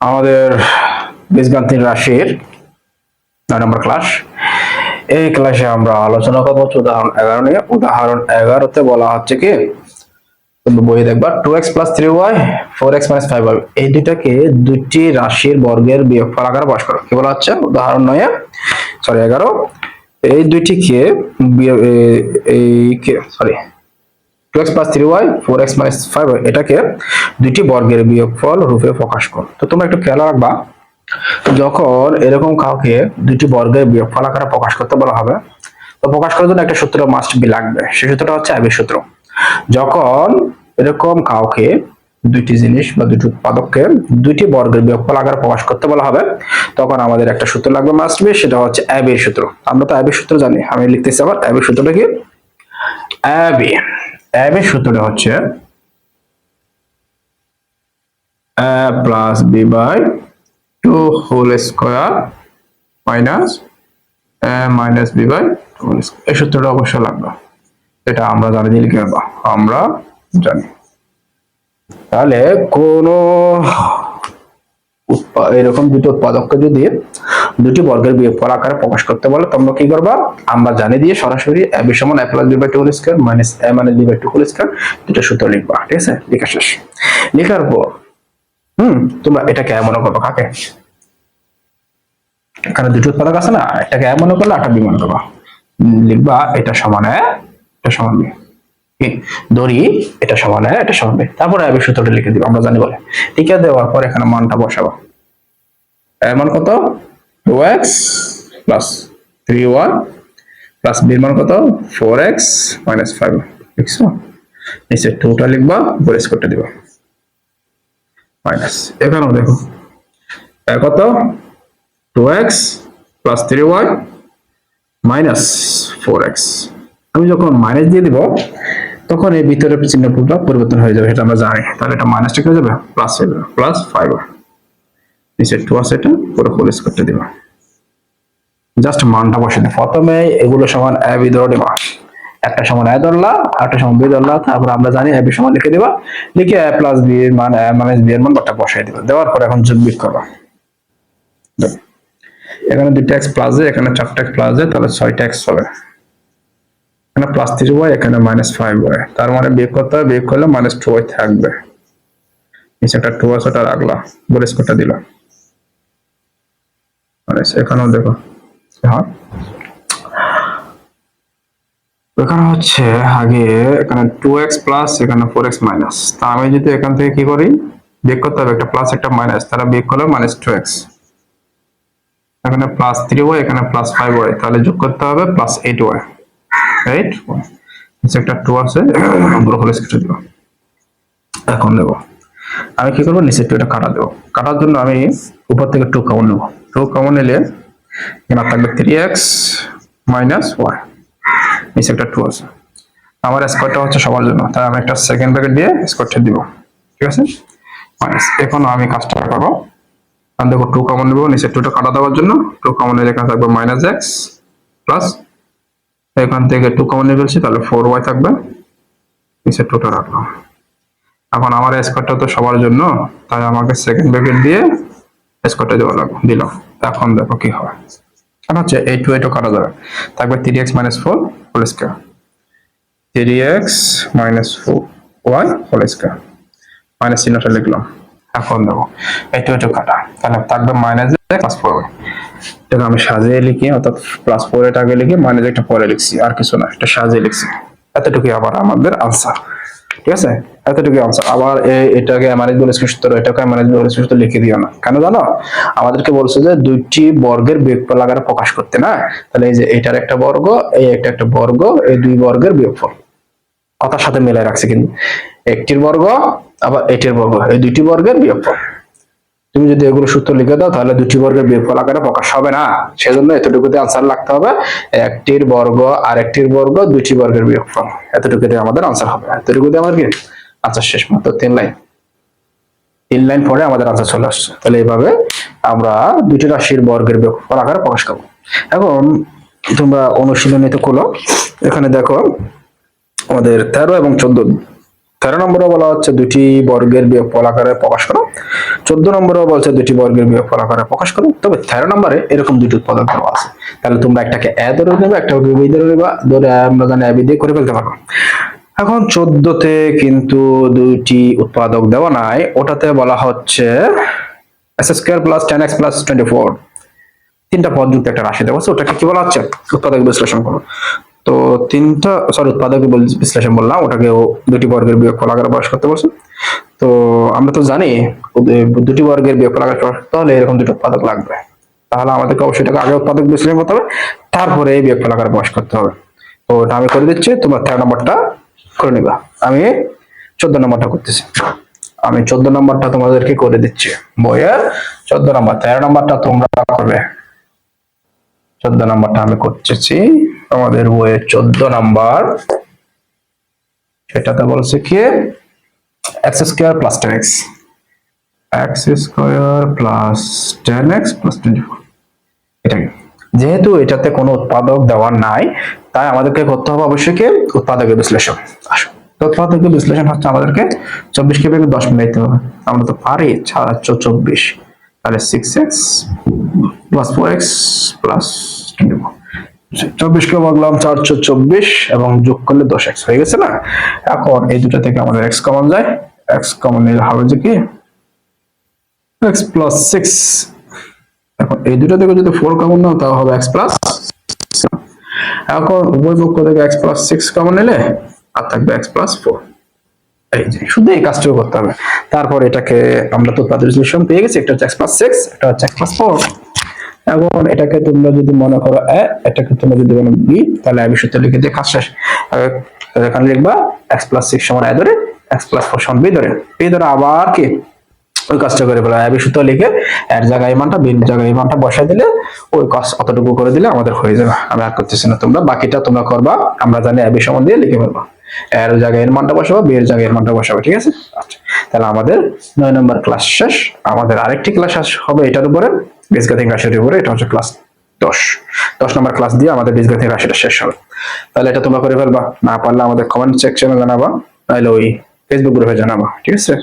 আমাদের বীজগান্তির রাশির নয় নম্বর ক্লাস এই ক্লাসে আমরা আলোচনা করব উদাহরণ এগারো নিয়ে। উদাহরণ এগারোতে বলা হচ্ছে কি তুমি বই দেখবা two x plus three y four x minus five এই দুইটাকে দুটি রাশির বর্গের বিয়োগফল আকারে প্রকাশ করো। কি বলা হচ্ছে? উদাহরণ নয় সরি এগারো। এই দুইটিকে এই sorry two x plus three y four x minus five এটাকে দুইটি বর্গের বিয়োগফল রূপে প্রকাশ কর। তো তোমরা একটু খেয়াল রাখবা, যখন এরকম কাউকে দুইটি বর্গের বিয়োগফল আকারে প্রকাশ করতে বলা হবে, তো প্রকাশ করার জন্য একটা সূত্র মাস্ট বি লাগবে। সেই সূত্রটা হচ্ছে আবির সূত্র। যখন এরকম কাউকে দুইটি জিনিস বা দুটি উৎপাদককে দুইটি বর্গের বিয়োগফল আকারে প্রকাশ করতে বলা হবে, তখন আমাদের একটা সূত্র লাগবে মাস্ট বি সেটা হচ্ছে অ্যাবির সূত্র। আমরা তো অ্যাবির সূত্র জানি, আমি লিখতেছি আবার অ্যাবির সূত্রটা কি? অ্যাবি অ্যাবির সূত্রটা হচ্ছে a plus b by two whole square minus minus b by whole square. এই সূত্রটা অবশ্যই লাগবে। এটা আমরা জানি দিলে কি? আমরা জানি। তাহলে কোন এরকম দুটি উৎপাদককে যদি দুটি বর্গের বিয়োগফল আকারে প্রকাশ করতে বলে। তোমরা কি করবা? আমরা জানি দিয়ে সরাসরি এ বি সমান plus b by two whole square minus a minus b by two whole square দুটো সূত্র লিখবা ঠিক আছে? লেখা শেষ। লেখার পর হুম তোমরা এটাকে এমন করব কাকে? এখানে দুটো উৎপাদক আছে না এটাকে এমন করলে একটা বিমান করবা। উম, লিখবা এটা সমান এটা সমান বি। কি? দড়ি এটা সমান এ, এটা সমান বি। তারপরে আমি সূত্রটা লিখে দিব আমরা জানি বলে। লিখে দেওয়ার পর এখানে মানটা বসাবো। এর মান কত? টু এক্স প্লাস থ্রি বির মান কত? ফোর এক্স মাইনাস লিখছো নিচে টুটা লিখবা উপরে স্কোরটা দিবা। মাইনাস এখানেও দেখো। কত? Two x plus three y four x আমি যখন মাইনাস দিয়ে দিব, তখন এই ভিতরের চিহ্নটা পরিবর্তন হয়ে যাবে এটা আমরা জানি। তাহলে এটা মাইনাসটা কি হয়ে যাবে প্লাস হয়ে যাবে প্লাস ফাইভ নিচে টু আছে এটা, পুরো ফুল করতে দিব। জাস্ট মানটা বসে দিই প্রথমে এগুলো সমান এ বি ধরে দিবা একটা সমান এ ধরলা একটা সমান বি ধরলা, তারপর আমরা জানি এ বি সমান লিখে দিবা। লিখে এ প্লাস বি এর মান এ মাইনাস বি এর মান একটা বসাই দিবা। দেওয়ার পর এখন যোগ বিয়োগ করবা। এখানে দুইটা এক্স প্লাস যায় এখানে চারটা এক্স প্লাস যায় তাহলে ছয়টা এক্স হবে। এখানে প্লাস থ্রি ওয়াই এখানে মাইনাস ফাইভ ওয়াই তার মানে বিয়োগ করতে হবে, বিয়োগ করলে মাইনাস টু ওয়াই থাকবে। নিচে একটা টু আছে, ওটা রাখলা। বলে স্কোরটা দিলা। এখানেও দেখো। হ্যাঁ এখানে হচ্ছে আগে এখানে টু এক্স প্লাস এখানে ফোর এক্স মাইনাস তা আমি যদি এখান থেকে কি করি? করতে হবে, একটা প্লাস একটা মাইনাস তারা করলে মাইনাস টু এক্স এখানে প্লাস থ্রি ওয়াই এখানে প্লাস ফাইভ ওয়াই তাহলে যোগ করতে হবে প্লাস এইট ওয়াই রাইট একটা টু আছে নম্বর হলে কেটে দিব এখন দেবো। আমি কি করব? নিচে টু এটা কাটা দেবো। কাটার জন্য আমি উপর থেকে টু কমন নেব। টু কমন নিলে এখানে থাকবে থ্রি এক্স মাইনাস ওয়াই নিচে একটা টু আছে। আমার স্কোয়ারটা হচ্ছে সবার জন্য, তাই আমি একটা সেকেন্ড ব্র্যাকেট দিয়ে স্কোয়ারটা দিব, ঠিক আছে? মাইনাস এখন আমি কাজটা করব। দেখো টু কমন নেব, নিচে টুটা কাটা দেওয়ার জন্য টু কমন নিলে এখানে থাকবে মাইনাস এক্স প্লাস এখান থেকে টু কমন নিয়ে ফেলছি, তাহলে ফোর ওয়াই থাকবে। নিচে টুটা রাখলাম। এখন আমার স্কোয়ারটা তো সবার জন্য, তাই আমাকে সেকেন্ড ব্র্যাকেট দিয়ে স্কোয়ারটা দেওয়া লাগবে দিলাম এখন দেখো কি হয়। এখন হচ্ছে এই টু এইটও কাটা যাবে। থাকবে three x minus four whole square three x minus four y whole square minus চিহ্নটা লিখলাম। এখন দেখো, এই টু এইটও কাটা। তাহলে থাকবে মাইনাস প্লাস ফোর এটা আমি সাজিয়ে লিখি, অর্থাৎ প্লাস ফোর এটা আগে লিখি মাইনাস একটা পরে লিখছি, আর কিছু না, এটা সাজিয়ে লিখছি। এতটুকুই আবার আমাদের আনসার ঠিক আছে? এতটুকু আনসার আবার এটাকে এমআরএস বলে সূত্র এটাকে এমআরএস বলে সূত্র লিখে দিও না। কেন জানো? আমাদেরকে বলছে যে দুইটি বর্গের বিয়োগফল আকারে প্রকাশ করতে, না? তাহলে এই যে এটার একটা বর্গ, এই একটা একটা বর্গ, এই দুই বর্গের বিয়োগফল। কথার সাথে মেলায় রাখছে কিন্তু। একটির বর্গ, আবার এটির বর্গ, এই দুইটি বর্গের বিয়োগফল। তুমি যদি এগুলো সূত্র লিখে দাও, তাহলে দুটি বর্গের বিয়োগফল আকারে প্রকাশ হবে না। সেজন্য এতটুকুতে আনসার লাগতে হবে। একটির বর্গ আর একটির বর্গ দুইটি বর্গের বিয়োগফল। এতটুকুতে আমাদের আনসার হবে। এতটুকুতে আমাদের কি? আনসার শেষ। মাত্র তিন লাইন তিন লাইন পরে আমাদের আনসার চলে আসছে। তাহলে এইভাবে আমরা দুটি রাশির বর্গের বিয়োগফল আকারে প্রকাশ করব। এখন তোমরা অনুশীলনীতে খোলো। এখানে দেখো, আমাদের তেরো এবং চোদ্দ। তেরো নম্বরে বলা হচ্ছে দুটি বর্গের বিয়োগফল আকারে প্রকাশ করো। চোদ্দ নম্বরেও বলছে দুটি বর্গের বিয়োগফল আকারে প্রকাশ করো তবে তেরো নম্বরে এরকম দুটি উৎপাদক দেওয়া আছে। তাহলে তোমরা একটাকে এ ধরে নেবে, একটা বি ধরে নেবা, ধরে আমরা জানি এ, বি দিয়ে করে ফেলতে পারব। এখন চোদ্দতে কিন্তু দুইটি উৎপাদক দেওয়া নাই। ওটাতে বলা হচ্ছে s square plus ten x plus twenty four. তিনটা পদ যুক্ত একটা রাশি দেওয়া আছে। ওটাকে কি বলা হচ্ছে? উৎপাদক বিশ্লেষণ করো। তো তিনটা সরি উৎপাদক বিশ্লেষণ বললাম। ওটাকে দুটি বর্গের বিয়োগফল আকারে প্রকাশ করতে বলছে। তো আমরা তো জানি দুটি বর্গের বিয়োগফল আকারে প্রকাশ করতে হলে এরকম দুটো উৎপাদক লাগবে। তাহলে আমাদেরকে অবশ্যই এটাকে আগে উৎপাদক বিশ্লেষণ করতে হবে, তারপরে এই বিয়োগফল আকারে প্রকাশ করতে হবে। তো ওটা আমি করে দিচ্ছি, তোমরা তেরো নম্বরটা করে নিবা। আমি চোদ্দ নম্বরটা করতেছি। আমি চোদ্দ নম্বরটা তোমাদেরকে করে দিচ্ছি বইয়ের চোদ্দ নম্বর তেরো নম্বরটা তোমরা করবে। চোদ্দ নম্বরটা আমি করতেছি আমাদের বইয়ের চোদ্দ নাম্বার সেটাতে বলছে কি? X x square plus ten x plus twenty four এটাকে যেহেতু এটাতে কোনো উৎপাদক দেওয়া নাই, তাই আমাদেরকে করতে হবে অবশ্যই কি? উৎপাদকের বিশ্লেষণ। আসো। তো উৎপাদকের বিশ্লেষণ হচ্ছে আমাদেরকে চব্বিশকে ভেঙে দশ মিলাইতে হবে। আমরা তো পারি ছাড়া চব্বিশ। তাহলে six x plus four x plus twenty four চব্বিশকে ভাগলাম চারশো চব্বিশ এবং যোগ করলে দশ এক্স হয়ে গেছে না? এখন এই দুটো থেকে আমাদের এক্স কমন যায়। এক্স কমন নিলে হবে যে কি? এক্স প্লাস সিক্স এখন এই দুটো থেকে যদি ফোর কমন নাও তাও হবে এক্স প্লাস এখন উভয় পক্ষ থেকে এক্স প্লাস সিক্স কমন নিলে আর থাকবে এক্স প্লাস ফোর এই যে, শুধু এই কাজটুকু করতে হবে। তারপর এটাকে আমরা তো তাদের রিলেশন পেয়ে গেছি। একটা হচ্ছে এক্স প্লাস সিক্স একটা হচ্ছে এক্স প্লাস ফোর এখন এটাকে তোমরা যদি মনে করো, এ, এটাকে তোমরা যদি মনে বি, তাহলে আমি সূত্র লিখে দিয়ে কাজ শেষ। এখানে লিখবা এক্স প্লাস সিক্স সমান এ ধরে এক্স প্লাস ফোর সমান বি ধরে। বি ধরে আবার কি? ওই কাজটা করে ফেলা। এবি সূত্র লিখে এর জায়গায় মানটা বির জায়গায় মানটা বসাই দিলে ওই কাজ অতটুকু করে দিলে আমাদের হয়ে যাবে। আমি আর করতেছি না তোমরা, বাকিটা তোমরা করবা, আমরা জানি এবি সমান দিয়ে লিখে ফেলবা। এর জায়গায় এর মানটা বসাবো বি এর জায়গায় এর মানটা বসাবো, ঠিক আছে? আচ্ছা তাহলে আমাদের নয় নম্বর ক্লাস শেষ। আমাদের আরেকটি ক্লাস হবে এটার উপরে। বীজগাতিক রাশির উপরে, এটা হচ্ছে ক্লাস দশ। দশ নম্বর ক্লাস দিয়ে আমাদের বীজগাতিক রাশিটা শেষ হবে। তাহলে এটা তোমরা করে ফেলবা। না পারলে আমাদের কমেন্ট সেকশনে জানাবা তাহলে ওই ফেসবুক গ্রুপে জানাবা, ঠিক আছে?